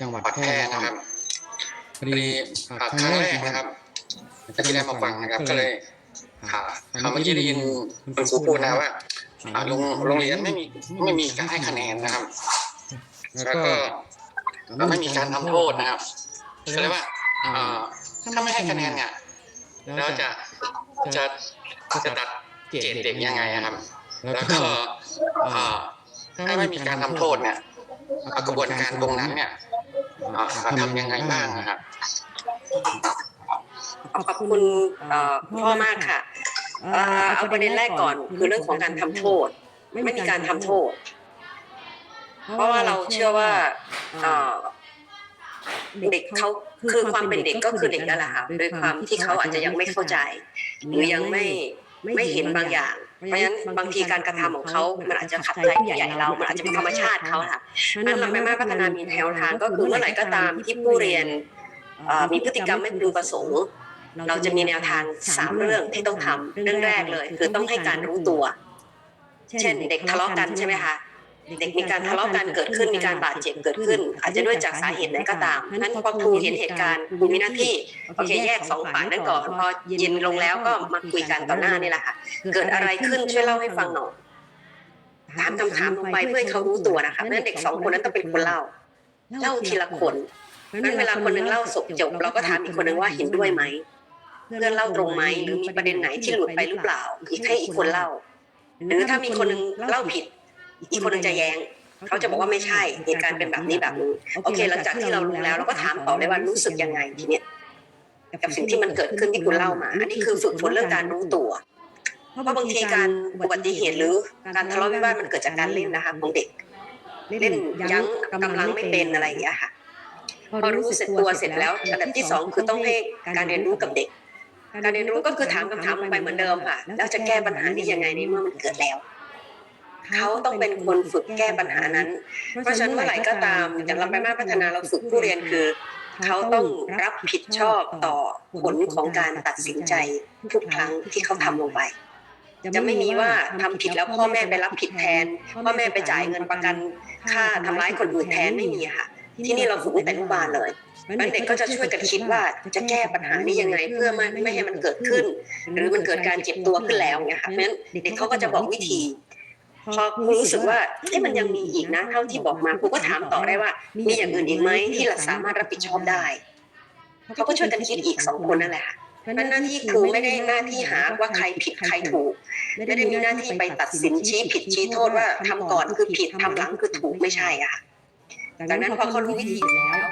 จังหวัดปัดแพร่แพร่นะนะคครัรับบพอพดีอดีอ่าอ่าครั้คงรั้งแรแรกกนะนะคครัรับบที่ได้มาฟังนะครับก็เลยอ่าค่ะคราวเมื่อกี้ได้ยินคุณครูพูดนะว่าอ่าโรงโรงเรียนไม่มีไม่มีการให้คะแนนนะครับ แล้วแล้วก็ก็ไม่มีการทำโทษนะครับก็เลยว่าอ่าถ้าไม่ให้คะแนนเนี่ยแล้แล้ววจะจะจะจะตัดเกรดเด็กยังไงอะครับ แล้วแล้วก็ก็อ่าอ่าถ้าไม่มีการทำโทษเนี่ยอ่า กระบวนการตรงนั้นเนี่ยอ่าทำยังไงบ้างนะครับขอบคุณพ่อมากค่ะเอาประเด็นแรกก่อนคือเรื่องของการทำโทษ ไม่มีการทำโทษ เพราะว่าเราเชื่อว่าเอ่อเด็กเขาคือความเป็นเด็กก็คือเด็กนั่นแหละค่ะโดยความที่เขาอาจจะยังไม่เข้าใจ หรือยังไม่ไม่เห็นบางอย่าง เพราะฉะนั้นบางทีการกระทำของเขามันอาจจะขัดใจผู้ใหญ่เรา มันอาจจะเป็นธรรมชาติเขาค่ะนั้นเราไม่มาพัฒนามีแนวทางก็คือเมื่อไหร่ก็ตามที่ผู้เรียนเอ่อมีพฤติกรรมไม่พึงประสงค์เราจะมีแนวทางสามเรื่องที่ต้องทำเรื่องแรกเลย คือต้องให้การรู้ตัว เช่น เด็กทะเลาะกันใช่ไหมคะ เด็กมีการทะเลาะกันเกิดขึ้นมีการบาดเจ็บเกิดขึ้น อาจจะด้วยจากสาเหตุไหนก็ตามนั้นพอครูเห็นเหตุการณ์ครูมีหน้าที่โอเคแยกสองฝ่ายนั้นก่อนพอเย็นลงแล้วก็มาคุยกันต่อหน้านี่แหละค่ะเกิดอะไรขึ้นช่วยเล่าให้ฟังหน่อยถามคำถามลงไปเพื่อให้เขารู้ตัวนะคะเพราะฉะนั้นเด็กสองคนนั้นต้องเป็นคนเล่าเล่าทีละคนเพราะฉะนั้นเวลาคนหนึงเล่าจบจบเราก็ถามอีกคนหนึงว่าเห็นด้วยไหมเพื่อนเล่าตรงไหมหรือมีประเด็นไหนที่หลุดไปหรือเปล่าอีกให้อีกคนเล่า หรือถ้ามีคนหนึงเล่าผิด อีกคนหนึงจะแย้ง เขาจะบอกว่าไม่ใช่เหตุการณ์เป็นแบบนี้แบบนี้โอเค หลังจากที่เรารู้แล้วเราก็ถามต่อเลยว่ารู้สึกยังไงทีเนี้ยกับสิ่งที่มันเกิดขึ้นที่คุณเล่ามา อันนี้คือฝึกฝนเรื่องการรู้ตัว เพราะบางทีการอุบัติเหตุหรือการทะเลาะวิวาทมันเกิดจากการเล่นนะคะของเด็ก เล่นยั้งกำลังไม่เป็นอะไรอย่างเงี้ยค่ะ พอรู้เสร็จตัวเสร็จแล้วอันดับที่สองคือต้องให้การเรียนรู้กับเด็ก การเรียนรู้ก็คือถามคำถามลงไปเหมือนเดิมค่ะ แล้วจะแก้ปัญหานี้ยังไงในเมื่อมันเกิดแล้ว เขาต้องเป็นคนฝึกแก้ปัญหานั้น เพราะฉะนั้นเมื่อไหร่ก็ตามอย่างเราไปมาพัฒนาเราฝึกผู้เรียนคือ เขาต้องรับผิดชอบต่อผลของการตัดสินใจทุกครั้งที่เขาทำลงไปจะไม่มีว่าทำผิดแล้วพ่อแม่ไปรับผิดแทนพ่อแม่ไปจ่ายเงินประกันค่าทำร้ายคนอื่นแทนไม่มีค่ะ ที่นี่เราฝึกแต่อนุบาลเลยนั้นเด็กก็จะช่วยกันคิดว่าจะแก้ปัญหานี้ยังไงเพื่อไม่ไม่ให้มันเกิดขึ้น หรือมันเกิดการเจ็บตัวขึ้นแล้วเนี่ยค่ะเพราะฉะนั้นเด็กเขาก็จะบอกวิธี พอครูรู้สึกว่าเอ๊ะมันยังมีอีกนะ เท่าที่บอกมาครูก็ถามต่อได้ว่า มีอย่างอื่นอีกไหมที่เราสามารถรับผิดชอบได้เขาก็ช่วยกันคิดอีกสองคนนั่นแหละค่ะเพราะฉะนั้นหน้าที่ครูไม่ได้หน้าที่หาว่าใครผิดใครถูก ไม่ได้มีหน้าที่ไปตัดสินชี้ผิดชี้โทษว่าทำก่อนคือผิดทำหลังคือถูกไม่ใช่อะค่ะดังนั้นพอเขารู้วิธีแล้ว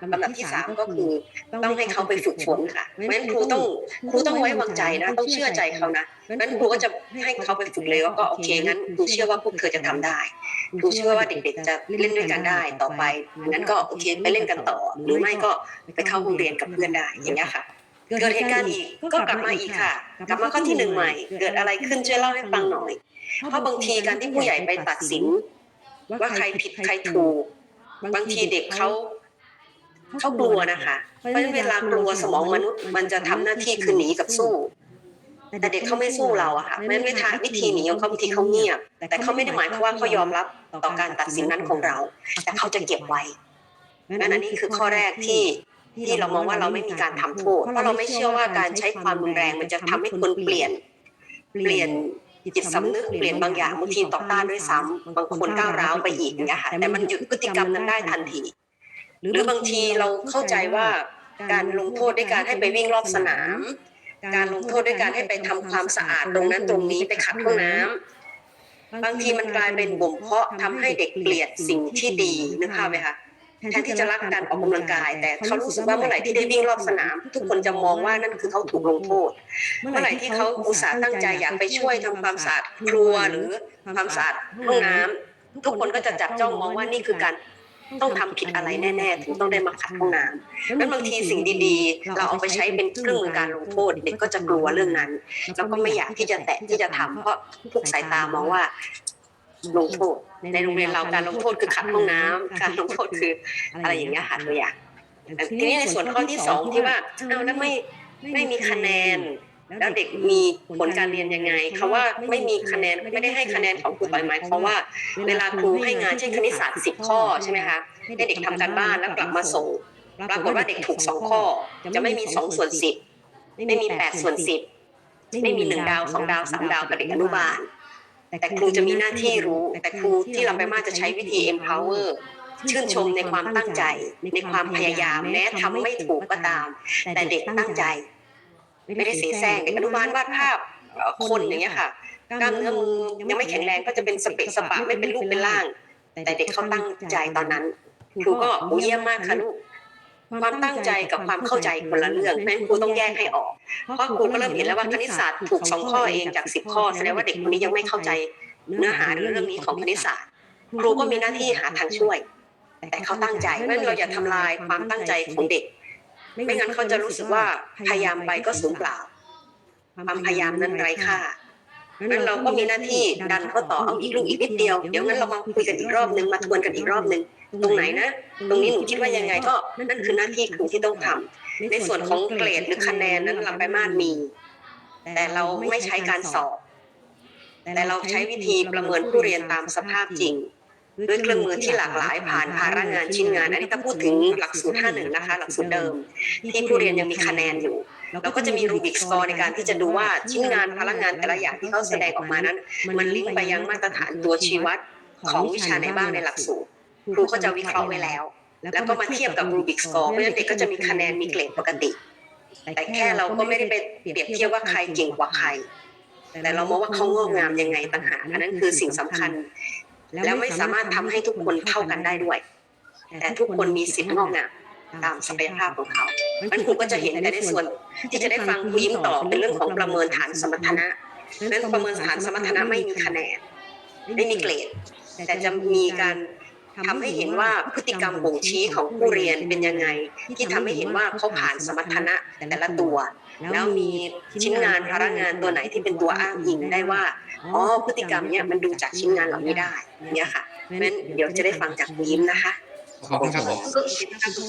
ลำดับที่สามก็คือต้องให้เขาไปฝึกฝนค่ะเพราะฉะนั้นครูต้องครูต้องไว้วางใจนะ ต้องเชื่อใจเขานะงั้นครูก็จะให้เขาไปฝึกเลยว่าก็โอเคงั้นครูเชื่อว่าพวกเธอจะทำได้ครูเชื่อว่าเด็กๆจะเล่นด้วยกันได้ต่อไปงั้นก็โอเคไปเล่นกันต่อ หรือไม่ก็ไปเข้าโรงเรียนกับเพื่อนได้อย่างเงี้ยค่ะเกิดเหตุการณ์อีกก็กลับมาอีกค่ะ กลับมาข้อที่หนึ่งใหม่ เกิดอะไรขึ้นช่วยเล่าให้ฟังหน่อย เพราะบางทีการที่ผู้ใหญ่ไปตัดสิน ว่าใครผิดใครถูก บางทีเด็กเขา เขากลัวนะคะเพราะฉะนั้นเวลากลัวสมองมนุษย์ มันจะทำหน้าที่คือหนีกับสู้แต่เด็กเขาไม่สู้เราอะค่ะเพราะฉะนั้นวิธีวิธีหนีของเขาบางทีเขาเงียบ แต่เขาไม่ได้หมายความว่าเขายอมรับต่อการตัดสินนั้นของเรา แต่เขาจะเก็บไว้นั่นอันนี้คือข้อแรกที่ที่เรามองว่าเราไม่มีการทำโทษ เพราะเราไม่เชื่อว่าการใช้ความรุนแรงมันจะทำให้คนเปลี่ยน เปลี่ยนจิตสำนึกเปลี่ยนบางอย่างบางทีต่อต้านด้วยซ้ำบางคนก้าวร้าวไปอีกอย่างเงี้ยค่ะแต่มันหยุดพฤติกรรมนั้นได้ทันที หรือบางทีเราเข้าใจว่าการลงโทษด้วยการให้ไปวิ่งรอบสนาม การลงโทษด้วยการให้ไปทำความสะอาดตรงนั้นตรงนี้ไปขัดห้องน้ำบางทีมันกลายเป็นบ่มเพาะทำให้เด็กเกลียดสิ่งที่ดีนึกภาพไหมคะแทนที่จะรักการออกกำลังกาย แต่เขารู้สึกว่าเมื่อไหร่ที่ได้วิ่งรอบสนาม ทุกคนจะมองว่านั่นคือเขาถูกลงโทษ เมื่อไหร่ที่เขาอุตส่าห์ตั้งใจอยากไปช่วยทำความสะอาดครัวหรือความสะอาดห้องน้ำทุกคนก็จะจับจ้องมองว่านี่คือการ ต้องทำผิดอะไรแน่ๆถึงต้องได้มาขัดห้องน้ำนั้นบางทีสิ่งดีๆ เราเอาไปใช้เป็นเครื่องมือการลงโทษเด็กก็จะกลัวเรื่องนั้น แล้วก็ไม่อยากที่จะแตะที่จะทำเพราะทุกสายตามองว่าลงโทษในโรงเรียนเราการลงโทษคือขัดห้องน้ำการลงโทษคืออะไรอย่างเงี้ยค่ะตัวอย่างทีนี้ในส่วนข้อที่สองที่ว่าเอาแล้วไม่ไม่มีคะแนน แล้วเด็กมีผลการเรียนยังไงคำว่าไม่มีคะแนนไม่ได้ให้คะแนนของครูต่อยหมายความว่า เวลาครูให้งานเช่นคณิตศาสตร์สิบข้อใช่ไหมคะให้เด็กทำการบ้านแล้วกลับมาส่งปรากฏว่าเด็กถูกสองข้อ จะไม่มีสองส่วนสิบไม่มีแปดส่วนสิบไม่มีหนึ่งดาวสองดาวสามดาวกับเด็กอนุบาล แต่ครูจะมีหน้าที่รู้ แต่ครูที่ลำไปมากจะใช้วิธี empower ชื่นชมในความตั้งใจ ในความพยายามแม้ทำไม่ถูกก็ตาม แต่เด็กตั้งใจ ไม่ได้เสียแซงเด็กอนุบาลวาดภาพเอ่อคนอย่างเงี้ยค่ะกล้ามเนื้อมือยังไม่แข็งแรงก็จะเป็นสเปะสปะไม่เป็นรูปเป็นร่าง แต่เด็กเขาตั้งใจตอนนั้นครูก็โอ้เยี่ยมมากค่ะลูกความตั้งใจกับความเข้าใจคนละเรื่องเพราะฉะนั้นครูต้องแยกให้ออก เพราะครูก็เริ่มเห็นแล้วว่าคณิตศาสตร์ถูกสองข้อเองจากสิบข้อแสดงว่าเด็กคนนี้ยังไม่เข้าใจเนื้อหาหรือเรื่องนี้ของคณิตศาสตร์ ครูก็มีหน้าที่หาทางช่วย แต่เขาตั้งใจเพราะฉะนั้นเราอย่าทำลายความตั้งใจของเด็ก ไม่งั้นเขาจะรู้สึกว่าพยายามไปก็สูญเปล่าความพยายามนั้นไร้ค่างั้นเราก็มีหน้าที่ดันเขาต่อเอาอีกลูกอีกนิดเดียว เดี๋ยวงั้นเรามาคุยกันอีกรอบนึงมาทวนกันอีกรอบนึง ตรงไหนนะ ตรงนี้หนูคิดว่ายังไงก็นั่นคือหน้าที่ครูที่ต้องทำในส่วนของเกรดหรือคะแนนนั้นลำไปมากมี แต่เราไม่ใช้การสอบ แต่เราใช้วิธีประเมินผู้เรียนตามสภาพจริง ด้วยเครื่องมือที่หลากหลายผ่านภาระงานชิ้นงาน อันนี้ถ้าพูดถึงหลักสูตร 51 นะคะ หลักสูตรเดิม ที่ผู้เรียนยังมีคะแนนอยู่เราก็จะมีรูบิกสกอร์ในการที่จะดูว่าชิ้นงานพลังงานแต่ละอย่างที่เขาแสดงออกมานั้น มันลิงก์ไปยังมาตรฐานตัวชี้วัดของวิชาไหนบ้างในหลักสูตรครูก็จะวิเคราะห์ไว้แล้ว แล้วก็มาเทียบกับรูบิกสกอร์เพราะฉะนั้นเด็กก็จะมีคะแนนมีเกรดปกติ แต่แค่เราก็ไม่ได้ไปเปรียบเทียบว่าใครเก่งกว่าใครแต่เรามองว่าเขางอกงามยังไงต่างหากอันนั้นคือสิ่งสำคัญ แล้วไม่สามารถทำให้ทุกคนเท่ากันได้ด้วย แต่ทุกคนมีสิทธิ์งอกงามตามศักยภาพของเขามันครูก็จะเห็นแต่ในส่วน ที่จะได้ฟังครูยิ้มต่อเป็นเรื่องของประเมินฐานสมรรถนะนั้นประเมินฐานสมรรถนะไม่มีคะแนนไม่มีเกรด แต่จะมีการ ทำให้เห็นว่าพฤติกรรมบ่งชี้ของผู้เรียนเป็นยังไง ที่ทำให้เห็นว่าเขาผ่านสมรรถนะแต่ละตัว แล้วมีชิ้นงานพลังงานตัวไหนที่เป็นตัวอ้างอิงได้ว่าอ๋อพฤติกรรมเนี้ยมันดูจากชิ้นงานเหล่านี้ได้เนี่ยค่ะเพราะฉะนั้นเดี๋ยวจะได้ฟังจากครูยิ้มนะคะขอบคุณครับผม